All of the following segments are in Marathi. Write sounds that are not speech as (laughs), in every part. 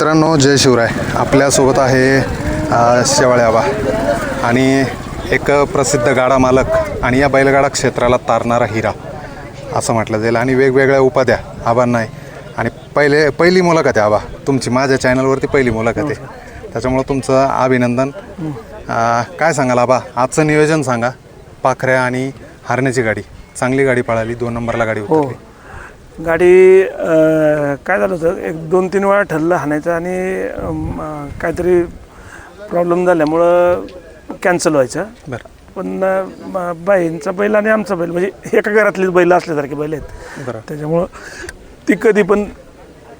मित्रांनो जय शिवराय. आपल्यासोबत आहे शेवाळे आबा. आणि एक प्रसिद्ध गाडा मालक आणि या बैलगाडा क्षेत्राला तारणारा हिरा असं म्हटलं जाईल. आणि वेगवेगळ्या उपाध्या आबांना आणि पहिले पहिली मुलाखत आहे आबा. तुमची माझ्या चॅनलवरती पहिली मुलाखत आहे. त्याच्यामुळं तुमचं अभिनंदन. काय सांगाल आबा? आजचं नियोजन सांगा. पाखऱ्या आणि हारण्याची गाडी. चांगली गाडी पळाली. दोन नंबरला गाडी हो. उतरली. गाडी अं, काय झालं होतं? एक दोन तीन वेळा ठरलं हाणायचं आणि अं, काहीतरी प्रॉब्लेम झाल्यामुळं कॅन्सल व्हायचं. बरं. पण अं, बाईंचा बैल आणि आमचा बैल म्हणजे एका घरातलीच बैल असल्यासारखे बैल आहेत. बरं. त्याच्यामुळं ती कधी पण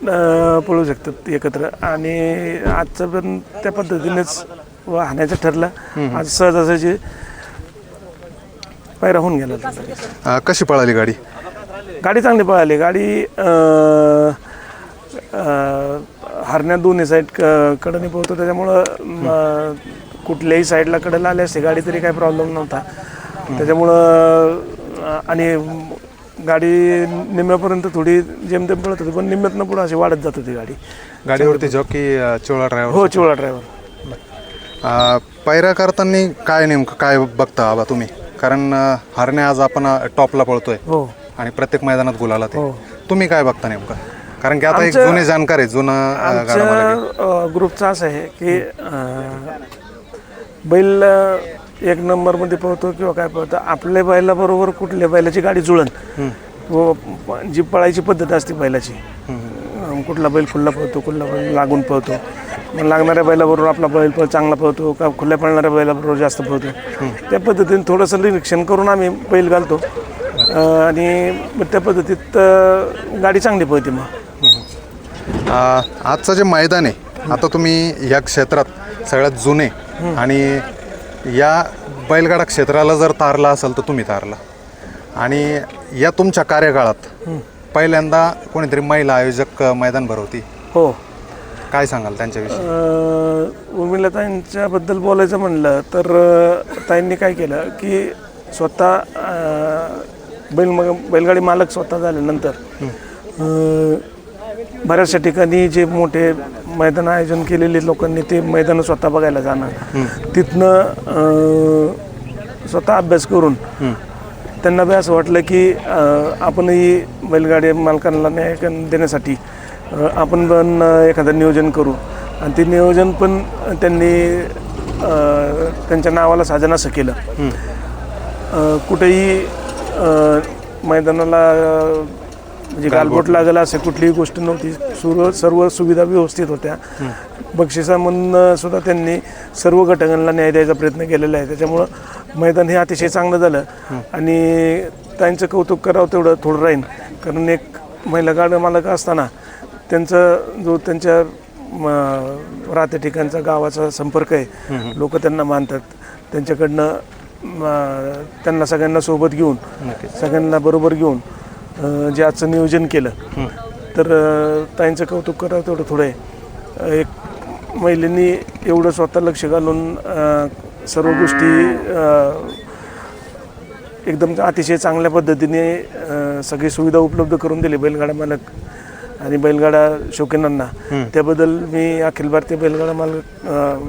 अं, पळू शकतात एकत्र. आणि आजचं पण त्या पद्धतीनेच हाणायचं ठरलं. आज सहजासहजी पायरा होऊन गेला. होता तरी. अ, कशी पळाली गाडी? गाडी चांगली पळाली. गाडी अं, अं, हरण्या दोन्ही साईड क कडनी पोहतो त्याच्यामुळं कुठल्याही साईडला कडेला आली असते गाडी तरी काही प्रॉब्लेम नव्हता. त्याच्यामुळं आणि गाडी निम्म्यापर्यंत थोडी जेमतेम पळत होती पण निम्म्यातनं पुढं अशी वाढत जात होती गाडी. गाडीवरती जॉकी चोळा ड्रायव्हर हो चिवळा ड्रायव्हर पैरा करताना काय नेमकं काय बघता आबा तुम्ही? कारण अ, हरणे आज आपण टॉपला पळतोय. हो. आणि प्रत्येक मैदानात गुलाला ते हो. तुम्ही काय बघता नेमकं? कारण की आता एक जुने जाणकार आहे जुनं ग्रुपचं असं आहे की बैल एक नंबरमध्ये पळतो किंवा काय पळतो आपल्या बैलाबरोबर कुठल्या बैलाची गाडी जुळण. व जी पळायची पद्धत असते बैलाची. कुठला बैल खुल्ला पळतो कुठला बैल लागून पळतो. मग लागणाऱ्या बैलाबरोबर आपला बैल पळ चांगला पळतो का खुल्या पळणाऱ्या बैलाबरोबर जास्त पळतो. त्या पद्धतीने थोडंसं निरीक्षण करून आम्ही बैल घालतो. आणि मग त्या पद्धतीत गाडी चांगली पळते मग. आजचं जे मैदान आहे आता तुम्ही या क्षेत्रात सगळ्यात जुने आणि या बैलगाडा क्षेत्राला जर तारला असेल तर तुम्ही तारला. आणि या तुमच्या कार्यकाळात पहिल्यांदा कोणीतरी महिला आयोजक मैदान भरवती. हो. काय सांगाल त्यांच्याविषयी? अं, उर्मिलाताईंच्याबद्दल बोलायचं म्हणलं तर अं, ताईंनी काय केलं की स्वतः अं, बैल मग बैलगाडी मालक स्वतः झाल्यानंतर बऱ्याचशा ठिकाणी जे मोठे मैदान आयोजन केलेले लोकांनी ते मैदानं स्वतः बघायला जाणं तिथनं स्वतः अभ्यास करून त्यांना बी असं वाटलं की आपणही बैलगाडी मालकांना न्याय देण्यासाठी आपण पण एखादं नियोजन करू. आणि ते नियोजन पण त्यांनी त्यांच्या नावाला साजन असं केलं. कुठेही अं, मैदानाला अं, म्हणजे गालबोट. लागेल असे कुठलीही गोष्ट नव्हती. सर्व सर्व सुविधा व्यवस्थित होत्या. बक्षिसामधून सुद्धा त्यांनी सर्व घटकांना न्याय द्यायचा प्रयत्न केलेला आहे. त्याच्यामुळं मैदान हे अतिशय चांगलं झालं. आणि त्यांचं कौतुक करावं तेवढं थोडं राहील कारण एक महिला गाड मालक असताना त्यांचं जो त्यांच्या म, राहत्या ठिकाणचा गावाचा संपर्क आहे लोक त्यांना मानतात. त्यांच्याकडनं त्यांना सगळ्यांना सोबत घेऊन सगळ्यांना बरोबर घेऊन जे आजचं नियोजन केलं तर ताईंचं कौतुक करावं तेवढं थोडं आहे. एक महिलांनी एवढं स्वतः लक्ष घालून सर्व गोष्टी एकदम अतिशय चांगल्या पद्धतीने सगळी सुविधा उपलब्ध करून दिली बैलगाडा मालक आणि बैलगाडा शौकीनांना. त्याबद्दल मी अखिल भारतीय बैलगाडा मालक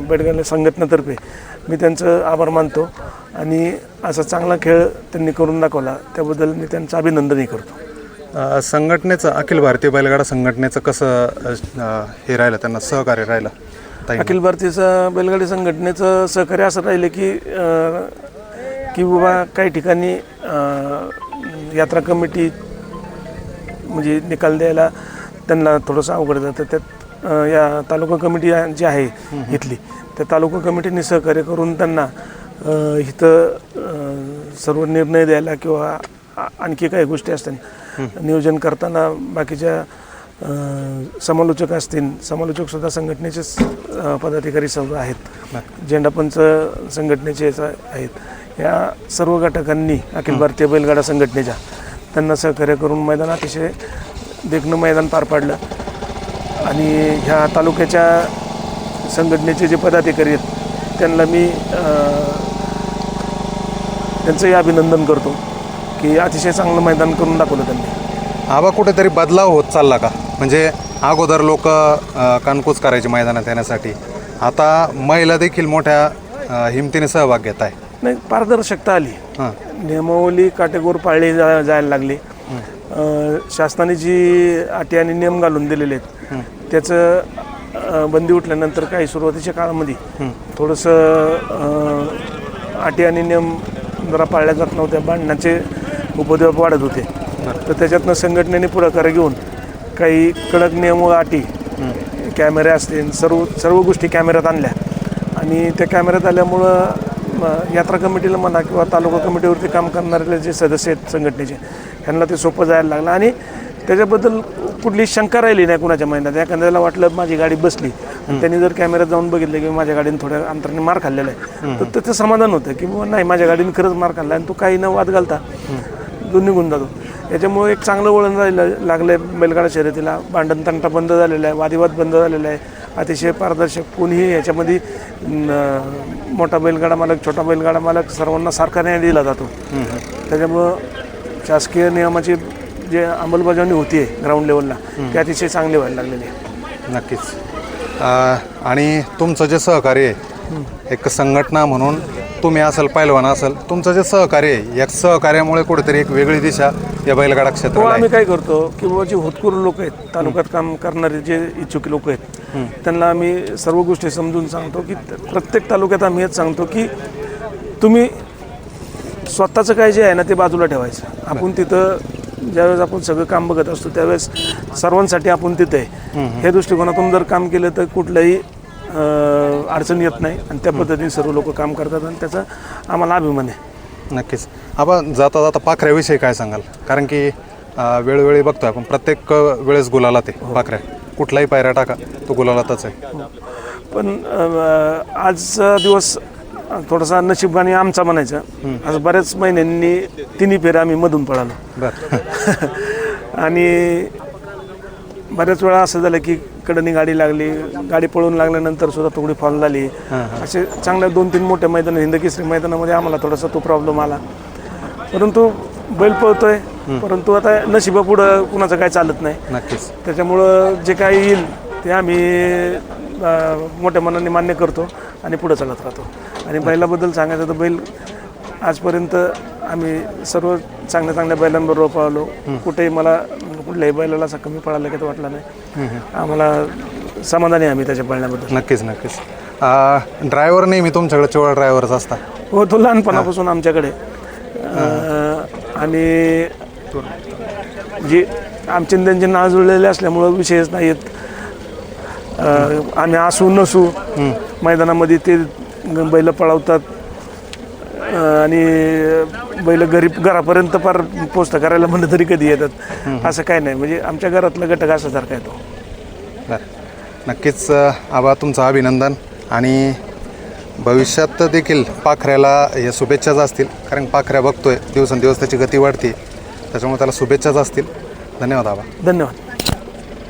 बैलगाडा संघटनेतर्फे मी त्यांचं आभार मानतो आणि असा चांगला खेळ त्यांनी करून दाखवला. त्याबद्दल मी त्यांचं अभिनंदनही करतो. संघटनेचं अखिल भारतीय बैलगाडा संघटनेचं कसं हे राहिलं त्यांना सहकार्य राहिलं? अखिल भारतीय बैलगाडी संघटनेचं सहकार्य असं राहिलं की की बाबा काही ठिकाणी यात्रा कमिटी म्हणजे निकाल द्यायला त्यांना थोडंसं अवघड जातं. त्यात या तालुका कमिटी जी आहे इथली त्या तालुका कमिटीने सहकार्य करून त्यांना इथं सर्व निर्णय द्यायला किंवा आणखी काही गोष्टी असतात नियोजन करताना बाकीच्या समालोचक असतील समालोचकसुद्धा संघटनेचेच अं, पदाधिकारी सर्व आहेत. झेंडापंच संघटनेचे आहेत. या सर्व घटकांनी अखिल भारतीय बैलगाडा संघटनेच्या त्यांना सहकार्य करून मैदान अतिशय देखणं मैदान पार पाडलं. आणि ह्या तालुक्याच्या संघटनेचे जे पदाधिकारी आहेत त्यांना मी त्यांचंही अभिनंदन करतो की अतिशय चांगलं मैदान करून दाखवलं त्यांनी. आबा कुठेतरी बदलाव होत चालला का? म्हणजे अगोदर लोक कानकूच करायचे मैदानात येण्यासाठी. आता महिला देखील मोठ्या हिमतीने सहभाग घेत आहे. नाही पारदर्शकता आली. हां. नियमावली काटेकोर पाळली जा जायला लागली. शासनाने जी अटी आणि नियम घालून दिलेले आहेत त्याचं बंदी उठल्यानंतर काही सुरुवातीच्या काळामध्ये थोडंसं अटी आणि नियम जरा पाळल्या जात नव्हत्या. भांडणाचे उपद्रव वाढत होते. तर त्याच्यातनं संघटनेने पुढाकार घेऊन काही कडक नियम व अटी कॅमेरे असतील सर्व सर्व गोष्टी कॅमेऱ्यात आणल्या. आणि त्या कॅमेऱ्यात आल्यामुळं यात्रा कमिटीला म्हणा किंवा तालुका कमिटीवरती काम करणारे जे सदस्य आहेत संघटनेचे त्यांना ते सोपं जायला लागलं. आणि त्याच्याबद्दल कुठली शंका राहिली नाही कुणाच्या महिन्यात एखाद्याला वाटलं माझी गाडी बसली आणि त्यांनी जर कॅमेऱ्यात जाऊन बघितलं की माझ्या गाडीने थोड्या अंतराने मार खाल्लेला आहे तर त्याचं समाधान होतं की बुवा नाही माझ्या गाडीने खरंच मार खाल्ला आणि तो काही न वाद घालता तो निघून जातो. याच्यामुळे एक चांगलं वळण राहिलं लागलं आहे बैलगाडा शर्यतीला. भांडण तंटा बंद झालेला आहे वादिवाद बंद झालेला आहे. अतिशय पारदर्शक कोणीही याच्यामध्ये मोठा बैलगाडा मालक छोटा बैलगाडा मालक सर्वांना सारखा न्याय दिला जातो. त्याच्यामुळं शासकीय नियमाची जे अंमलबजावणी होती ग्राउंड लेवलला ती अतिशय चांगली व्हायला लागलेली आहे. नक्कीच. आणि तुमचं जे सहकार्य आहे एक संघटना म्हणून तुम्ही असाल पैलवान असाल तुमचं जे सहकार्य आहे या सहकार्यामुळे कुठेतरी एक वेगळी दिशा या बैलगाडा तो क्षेत्राला आहे. आम्ही काय करतो की बाबा जे होतकरू लोक आहेत तालुक्यात काम करणारे जे इच्छुक लोक आहेत त्यांना आम्ही सर्व गोष्टी समजून सांगतो की प्रत्येक तालुक्यात आम्ही हेच सांगतो की तुम्ही स्वतःचं काय जे आहे ना ते बाजूला ठेवायचं. आपण तिथं ज्यावेळेस आपण सगळं काम बघत असतो त्यावेळेस सर्वांसाठी आपण तिथे आहे. हे दृष्टिकोनातून जर काम केलं तर कुठलंही अं, अडचण येत नाही आणि त्या पद्धतीने सर्व लोक काम करतात आणि त्याचा आम्हाला अभिमान आहे. नक्कीच. आपण जाता जाता पाखऱ्याविषयी काय सांगाल? कारण की अ, वेळोवेळी बघतोय आपण प्रत्येक वेळेस गुलाला ते पाखऱ्या. कुठलाही पायऱ्या टाका तो गुलालातच आहे. पण अं, आजचा दिवस थोडासा नशीबवाणी आमचा म्हणायचा. आज बऱ्याच महिन्यांनी तिन्ही फेऱ्या आम्ही मधून पळालो. (laughs) आणि बऱ्याच वेळा असं झालं की कडनी गाडी लागली गाडी पळून लागल्यानंतर सुद्धा थोडी फॉल झाली. असे चांगल्या दोन तीन मोठ्या मैदान हिंदकेसरी मैदानामध्ये आम्हाला थोडासा तो प्रॉब्लेम आला. परंतु बैल पळतोय परंतु आता नशिबापुढं कुणाचं काय चालत नाही. नक्कीच. त्याच्यामुळं जे काही येईल ते आम्ही मोठ्या मनाने मान्य करतो. आणि पुढं चालत राहतो. आणि बैलाबद्दल सांगायचं तर बैल आजपर्यंत आम्ही सर्व चांगल्या चांगल्या बैलांबरोबर पळालो. कुठेही मला कुठल्याही बैलाला असा कमी पळाला की तो वाटला नाही. आम्हाला समाधानी आम्ही त्याच्या पळण्याबद्दल. नक्कीच नक्कीच. ड्रायव्हर नेहमी तुमच्याकडे चोळ ड्रायव्हरच असता. हो तो लहानपणापासून आमच्याकडे. आणि जे आमचे त्यांचे नाव जुळलेले असल्यामुळं विषयच नाही आहेत अं, आम्ही असू नसू मैदानामध्ये ते बैल पळवतात. अं, आणि बैल घरी घरापर्यंत फार पोस्ट करायला म्हणलं तरी कधी येतात. असं काय नाही. म्हणजे आमच्या घरातला घटक असासारखा आहे तो बरं. नक्कीच अ, आबा तुमचं अभिनंदन. आणि भविष्यात देखील पाखऱ्याला या शुभेच्छाच असतील. कारण पाखऱ्या बघतोय दिवसेंदिवस त्याची गती वाढते. त्याच्यामुळे त्याला शुभेच्छाच असतील. धन्यवाद आबा धन्यवाद.